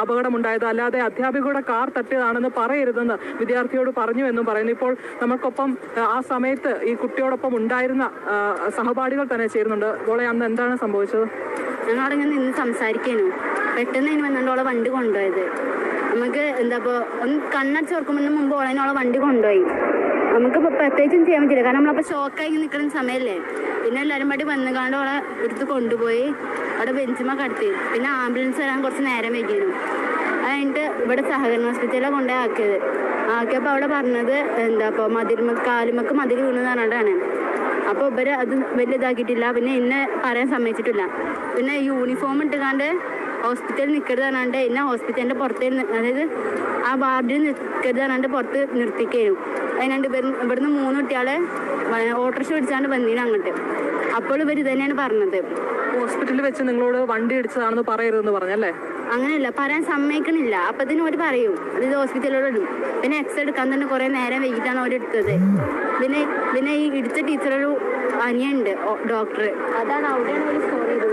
അപകടമുണ്ടായത്. അല്ലാതെ അധ്യാപികയുടെ കാർ തട്ടിയതാണെന്ന് പറയരുതെന്ന് വിദ്യാർത്ഥിയോട് പറഞ്ഞു എന്നും പറയുന്നു. ഇപ്പോൾ നമുക്കൊപ്പം ആ, സമയത്ത് ഈ കുട്ടിയോടൊപ്പം ഉണ്ടായിരുന്ന സഹപാഠികൾ തന്നെ ചേരുന്നുണ്ട്. ഓളെ അന്ന് എന്താണ് സംഭവിച്ചത്? ഞങ്ങളവിടെ ഇങ്ങനെ നിന്ന് സംസാരിക്കാനു. പെട്ടെന്ന് ഇനി വന്നുകൊണ്ട് ഓളെ വണ്ടി കൊണ്ടുപോയത്. നമുക്ക് എന്താ ഇപ്പോൾ ഒന്ന് കണ്ണടച്ച് ഓർക്കുമ്പോൾ മുമ്പ് ഓളെ വണ്ടി കൊണ്ടുപോയി. നമുക്കിപ്പോൾ പ്രത്യേകിച്ചും ചെയ്യാൻ പറ്റില്ല. കാരണം നമ്മളപ്പോൾ ഷോക്കായി നിൽക്കുന്ന സമയമല്ലേ പിന്നെ എല്ലാവരും പാടി വന്നുകാണ്ട് അവളെ എടുത്ത് കൊണ്ടുപോയി. അവിടെ ബെഞ്ചുമ കടത്തി. പിന്നെ ആംബുലൻസ് വരാൻ കുറച്ച് നേരം വൈകിയിരുന്നു അത് കഴിഞ്ഞിട്ട് ഇവിടെ സഹകരണ ഹോസ്പിറ്റലിലാണ് കൊണ്ടുപോയി ആക്കിയത്. ആക്കിയപ്പോൾ അവിടെ പറഞ്ഞത് എന്താ ഇപ്പോൾ മതിൽമ കാലുമക്ക് മതിൽ വീണെന്ന് പറഞ്ഞിട്ടാണ്. അപ്പോൾ ഇവർ അത് വലിയതാക്കിയിട്ടില്ല. പിന്നെ എന്നെ പറയാൻ സമ്മതിച്ചിട്ടില്ല. പിന്നെ യൂണിഫോം ഇട്ടുകാണ്ട് ഹോസ്പിറ്റലിൽ നിൽക്കരുത് പറഞ്ഞാണ്ട് എന്നെ ഹോസ്പിറ്റലിന്റെ പുറത്ത് അതായത് ആ വാർഡിൽ നിൽക്കരുത് പറഞ്ഞാണ്ട് പുറത്ത് നിർത്തിക്കഴിഞ്ഞു അതിനാണ്ട് ഇവിടുന്ന് മൂന്ന് കുട്ടികളെ ഓട്ടോറിക്ഷ പിടിച്ചാണ്ട് വന്നീന് അങ്ങോട്ട്. അപ്പോൾ ഇവർ തന്നെയാണ് പറഞ്ഞത്. ഹോസ്പിറ്റലിൽ വെച്ച് നിങ്ങളോട് വണ്ടി ഇടിച്ചതാണെന്ന് പറയരുതെന്ന് പറഞ്ഞല്ലേ? അങ്ങനെയല്ല പറയാൻ സമ്മതിക്കണില്ല. അപ്പത്തിന് ഒരു പറയും. ഇത് ഹോസ്പിറ്റലിലോട് ഇടും. പിന്നെ എക്സ് എടുക്കാൻ തന്നെ കുറെ നേരം വൈകിട്ടാണ് അവർ എടുത്തത്. പിന്നെ പിന്നെ ഈ ഇടിച്ച ടീച്ചറൊരു അനിയുണ്ട് ഡോക്ടർ അതാണ് അവിടെയാണ് സ്റ്റോറി ചെയ്തിട്ടുണ്ട് അവിടെ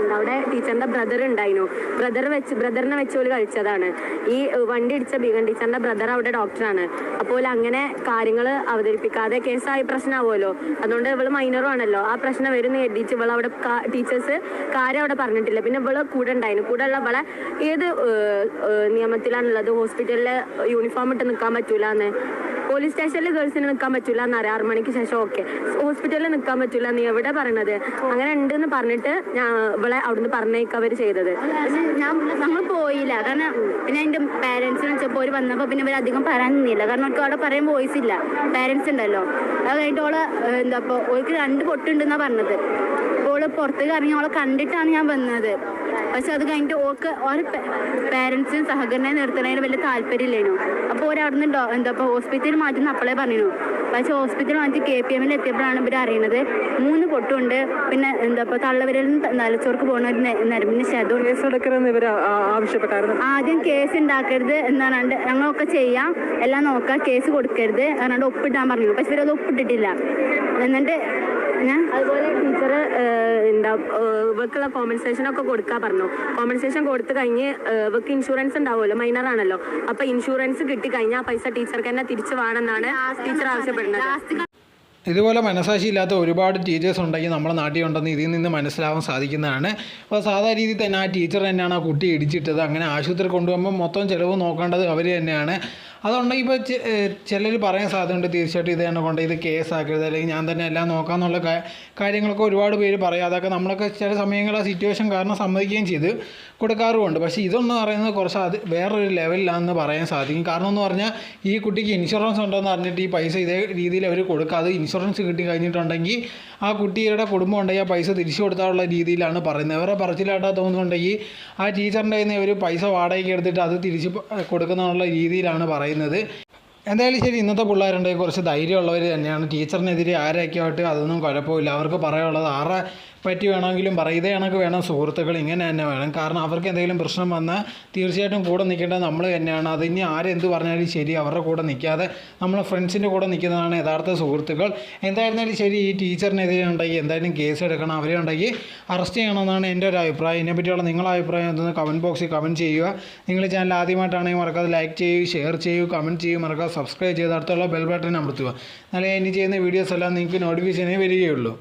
ടീച്ചറിന്റെ ബ്രദർ ഉണ്ടായിരുന്നു ബ്രദർ വെച്ച് ബ്രദറിനെ വെച്ച് പോലും കഴിച്ചതാണ് ഈ വണ്ടി ഇടിച്ച ബീഗൻ ടീച്ചറിന്റെ ബ്രദർ അവിടെ ഡോക്ടറാണ് അപ്പോൾ അങ്ങനെ കാര്യങ്ങൾ അവതരിപ്പിക്കാതെ കേസായി പ്രശ്നമാവുമല്ലോ അതുകൊണ്ട് ഇവൾ മൈനറും ആണല്ലോ. ആ പ്രശ്നം വരുന്ന എഴുതിച്ച് ഇവൾ അവിടെ ടീച്ചേഴ്സ് കാര്യം അവിടെ പറഞ്ഞിട്ടില്ല. പിന്നെ ഇവൾ കൂടെ ഉണ്ടായിരുന്നു കൂടെ ഉള്ള ഇവളെ ഏത് നിയമത്തിലാണുള്ളത്? ഹോസ്പിറ്റലിൽ യൂണിഫോം ഇട്ട് നിൽക്കാൻ പറ്റൂല എന്ന് പോലീസ് സ്റ്റേഷനിൽ ഗേൾസിന് നിൽക്കാൻ പറ്റില്ല എന്ന് അറിയാം. ആറ് മണിക്ക് ശേഷം ഓക്കെ. ഹോസ്പിറ്റലിൽ നിൽക്കാൻ പറ്റില്ല നീ എവിടെ പറയണത്? അങ്ങനെ ഉണ്ടെന്ന് പറഞ്ഞിട്ട് ഞാൻ ഇവളെ അവിടുന്ന് പറഞ്ഞേക്കവർ ചെയ്തത്. ഞാൻ നമ്മൾ പോയില്ല. കാരണം പിന്നെ എന്റെ പാരൻസിന് വെച്ചപ്പോൾ ഒരു വന്നപ്പോൾ പിന്നെ ഇവർ അധികം പറയാൻ നിന്നില്ല. കാരണം അവർക്ക് അവിടെ പറയാൻ വോയിസ് ഇല്ല. പാരൻസ് ഉണ്ടല്ലോ. അത് കഴിഞ്ഞിട്ട് ഓൾ എന്താ ഇപ്പോൾ ഓൾക്ക് രണ്ട് പൊട്ടുണ്ടെന്നാണ് പറഞ്ഞത്. അപ്പോൾ ഓൾ പുറത്തേക്ക് ഇറങ്ങി ഓളെ കണ്ടിട്ടാണ് ഞാൻ വന്നത്. പക്ഷെ അത് കഴിഞ്ഞിട്ട് ഓക്ക് ഓരോ പേരൻസിനും സഹകരണം നിർത്തുന്നതിന് വലിയ താല്പര്യമില്ലേനു? അപ്പോൾ ഡോ- എന്താ ഇപ്പോൾ ഹോസ്പിറ്റലിൽ മാറ്റുന്ന അപ്പളേ പറഞ്ഞു പക്ഷെ ഹോസ്പിറ്റലിൽ മാറ്റി കെ പി എമ്മിൽ എത്തിയപ്പോഴാണ് ഇവർ അറിയുന്നത് മൂന്ന് പൊട്ടുണ്ട്. പിന്നെ എന്താ ഇപ്പോൾ തള്ളവിരലിൽ നിന്ന് നലച്ചോർക്ക് പോകുന്ന ഒരു നരമ്പിന് ശതം ആദ്യം കേസ് ഉണ്ടാക്കരുത് എന്നാണ്ട് ഞങ്ങളൊക്കെ ചെയ്യാം. എല്ലാം നോക്കാം കേസ് കൊടുക്കരുത് എന്നാണ്ട് ഒപ്പിട്ടാൻ പറഞ്ഞു പക്ഷെ ഇവരത് ഒപ്പിട്ടിട്ടില്ല. എന്നിട്ട് ഞാൻ അതുപോലെ ടീച്ചർ എന്താ ഏഹ്, കോമ്പൻസേഷൻ ഒക്കെ കൊടുക്കാൻ പറഞ്ഞു. കോമ്പൻസേഷൻ കൊടുത്തു കഴിഞ്ഞ് വർക്ക് ഇൻഷുറൻസ് ഉണ്ടാവുമല്ലോ മൈനർ ആണല്ലോ. അപ്പൊ ഇൻഷുറൻസ് കിട്ടി കഴിഞ്ഞാൽ പൈസ ടീച്ചർക്ക് തന്നെ തിരിച്ചു വേണമെന്നാണ് ടീച്ചർ ആവശ്യപ്പെടുന്നത്. ഇതുപോലെ മനസാക്ഷിയില്ലാത്ത ഒരുപാട് ടീച്ചേഴ്സ് ഉണ്ടെങ്കിൽ നമ്മുടെ നാട്ടിൽ ഉണ്ടെന്ന് ഇതിൽ നിന്ന് മനസ്സിലാവാൻ സാധിക്കുന്നതാണ്. അപ്പോൾ സാധാ രീതിയിൽ തന്നെ ആ ടീച്ചർ തന്നെയാണ് ആ കുട്ടി ഇടിച്ചിട്ടത്. അങ്ങനെ ആശുപത്രി കൊണ്ടുപോകുമ്പോൾ മൊത്തം ചിലവ് നോക്കേണ്ടത് അവർ തന്നെയാണ്. അതുകൊണ്ടെങ്കിൽ ഇപ്പോൾ ചിലർ പറയാൻ സാധ്യതയുണ്ട് തീർച്ചയായിട്ടും ഇത് തന്നെ കൊണ്ട് ഇത് കേസാക്കരുത് അല്ലെങ്കിൽ ഞാൻ തന്നെ എല്ലാം നോക്കാമെന്നുള്ള കാര്യങ്ങളൊക്കെ ഒരുപാട് പേര് പറയും. അതൊക്കെ നമ്മളൊക്കെ ചില സമയങ്ങളിൽ ആ സിറ്റുവേഷൻ കാരണം സമ്മതിക്കുകയും ചെയ്ത് കൊടുക്കാറുമുണ്ട്. പക്ഷേ ഇതൊന്നും പറയുന്നത് കുറച്ച് അത് വേറൊരു ലെവലിലാണെന്ന് പറയാൻ സാധിക്കും. കാരണം എന്ന് പറഞ്ഞാൽ ഈ കുട്ടിക്ക് ഇൻഷുറൻസ് ഉണ്ടെന്ന് അറിഞ്ഞിട്ട് ഈ പൈസ ഇതേ രീതിയിൽ അവർ കൊടുക്കാതെ ഇൻഷുറൻസ് കിട്ടി കഴിഞ്ഞിട്ടുണ്ടെങ്കിൽ ആ കുട്ടിയുടെ കുടുംബം ഉണ്ടെങ്കിൽ ആ പൈസ തിരിച്ചു കൊടുത്താനുള്ള രീതിയിലാണ് പറയുന്നത്. അവരെ പറച്ചിലാട്ടാ തോന്നുന്നുണ്ടെങ്കിൽ ആ ടീച്ചറിന്റെ കയ്യിൽ നിന്ന് ഒരു പൈസ വാടകയ്ക്ക് എടുത്തിട്ട് അത് തിരിച്ച് കൊടുക്കുന്നതിനുള്ള രീതിയിലാണ് പറയുന്നത്. പറയുന്നത് എന്തായാലും ശരി ഇന്നത്തെ പിള്ളേരുണ്ടെങ്കിൽ കുറച്ച് ധൈര്യമുള്ളവർ തന്നെയാണ്. ടീച്ചറിനെതിരെ ആരൊക്കെയായിട്ട് അതൊന്നും കുഴപ്പമില്ല. അവർക്ക് പറയാനുള്ളത് ആരെ പറ്റി വേണമെങ്കിലും പറയും ഇതേ കണക്ക് വേണം സുഹൃത്തുക്കൾ ഇങ്ങനെ തന്നെ വേണം. കാരണം അവർക്ക് എന്തെങ്കിലും പ്രശ്നം വന്നാൽ തീർച്ചയായിട്ടും കൂടെ നിൽക്കേണ്ടത് നമ്മൾ തന്നെയാണ്. അത് ഇനി ആരെന്ത് പറഞ്ഞാലും ശരി അവരുടെ കൂടെ നിൽക്കാതെ നമ്മളെ ഫ്രണ്ട്സിന്റെ കൂടെ നിൽക്കുന്നതാണ് യഥാർത്ഥ സുഹൃത്തുക്കൾ. എന്തായിരുന്നാലും ശരി ഈ ടീച്ചറിനെതിരെ ഉണ്ടെങ്കിൽ എന്തായാലും കേസ് എടുക്കണം. അവരെ ഉണ്ടെങ്കിൽ അറസ്റ്റ് ചെയ്യണമെന്നാണ് എന്റെ ഒരു അഭിപ്രായം. ഇതിനെപ്പറ്റിയുള്ള നിങ്ങളുടെ അഭിപ്രായം എന്തെന്ന് കമന്റ് ബോക്സിൽ കമന്റ് ചെയ്യുക. നിങ്ങൾ ചാനൽ ആദ്യമായിട്ടാണെങ്കിൽ മറക്കാതെ ലൈക്ക് ചെയ്യൂ ഷെയർ ചെയ്യൂ കമന്റ് ചെയ്യൂ. മറക്കാതെ സബ്സ്ക്രൈബ് ചെയ്ത് അടുത്തുള്ള ബെൽ ബട്ടൺ അമർത്തുക. എന്നാലേ ഇനി ചെയ്യുന്ന വീഡിയോസ് എല്ലാം നിങ്ങൾക്ക് നോട്ടിഫിക്കേഷനേ വരികയുള്ളൂ.